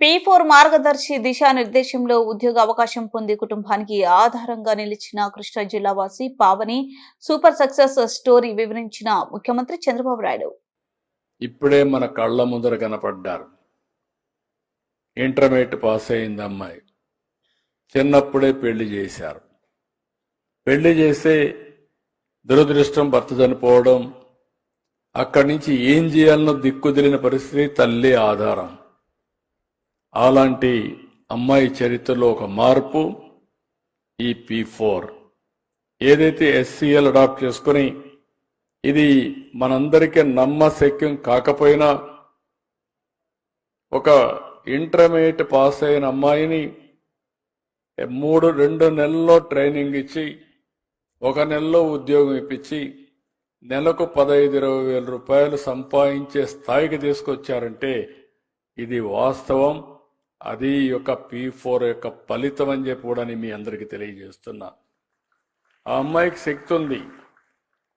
P four మార్గదర్శి దిశానిర్దేశంలో ఉద్యోగ అవకాశం పొంది కుటుంబానికి ఆధారంగా నిలిచిన కృష్ణా జిల్లా వాసి పావని సూపర్ సక్సెస్ స్టోరీ వివరించిన ముఖ్యమంత్రి చంద్రబాబు నాయుడు. ఇప్పుడే మన కళ్ళ ముందర కనపడ్డారు. ఇంటర్మీడియట్ పాస్ అయింది అమ్మాయి. చిన్నప్పుడే పెళ్ళి చేశారు. పెళ్ళి చేస్తే దురదృష్టం భర్త చనిపోవడం అక్కడి నుంచి ఏం చేయాలనో దిక్కుదిలిన పరిస్థితి తల్లి ఆధారం. అలాంటి అమ్మాయి చరిత్రలో ఒక మార్పు ఈ పి ఫోర్. ఏదైతే ఎస్సీఎల్ అడాప్ట్ చేసుకుని ఇది మనందరికీ నమ్మశక్యం కాకపోయినా ఒక ఇంటర్మీడియట్ పాస్ అయిన అమ్మాయిని మూడు రెండు నెలల్లో ట్రైనింగ్ ఇచ్చి ఒక నెలలో ఉద్యోగం ఇప్పించి నెలకు పదహైదు ఇరవై వేల రూపాయలు సంపాదించే స్థాయికి తీసుకొచ్చారంటే ఇది వాస్తవం. అది యొక్క పి ఫోర్ యొక్క ఫలితం అని చెప్పి కూడా నేను మీ అందరికీ తెలియజేస్తున్నా. ఆ అమ్మాయికి శక్తి ఉంది.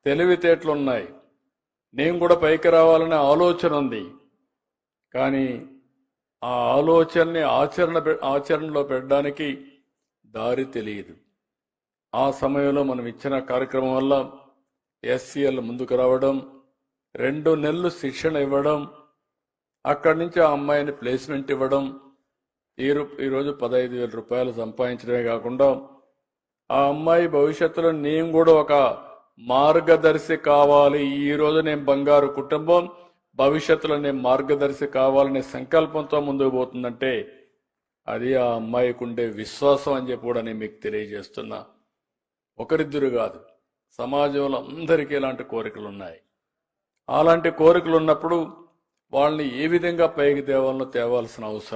తెలివితేటలు ఉన్నాయి. నేను కూడా పైకి రావాలనే ఆలోచన ఉంది. కానీ ఆ ఆలోచనని ఆచరణ ఆచరణలో పెట్టడానికి దారి తెలియదు. ఆ సమయంలో మనం ఇచ్చిన కార్యక్రమం వల్ల ఎస్సీఎల్ ముందుకు రావడం రెండు నెలలు శిక్షణ ఇవ్వడం అక్కడి నుంచి ఆ అమ్మాయిని ప్లేస్మెంట్ ఇవ్వడం ఈ రూ- ఈరోజు పదహైదు వేల రూపాయలు సంపాదించడమే కాకుండా ఆ అమ్మాయి భవిష్యత్తులో నేను కూడా ఒక మార్గదర్శి కావాలి. ఈ రోజు నేను బంగారు కుటుంబం భవిష్యత్తులో నేను మార్గదర్శి కావాలనే సంకల్పంతో ముందుకు పోతుందంటే అది ఆ అమ్మాయికి ఉండే విశ్వాసం అని చెప్పి కూడా నేను మీకు తెలియజేస్తున్నా. ఒకరిద్దరు కాదు సమాజంలో అందరికీ ఇలాంటి కోరికలు ఉన్నాయి. అలాంటి కోరికలు ఉన్నప్పుడు వాళ్ళని ఏ విధంగా పైకి తేవాలనో తేవాల్సిన అవసరం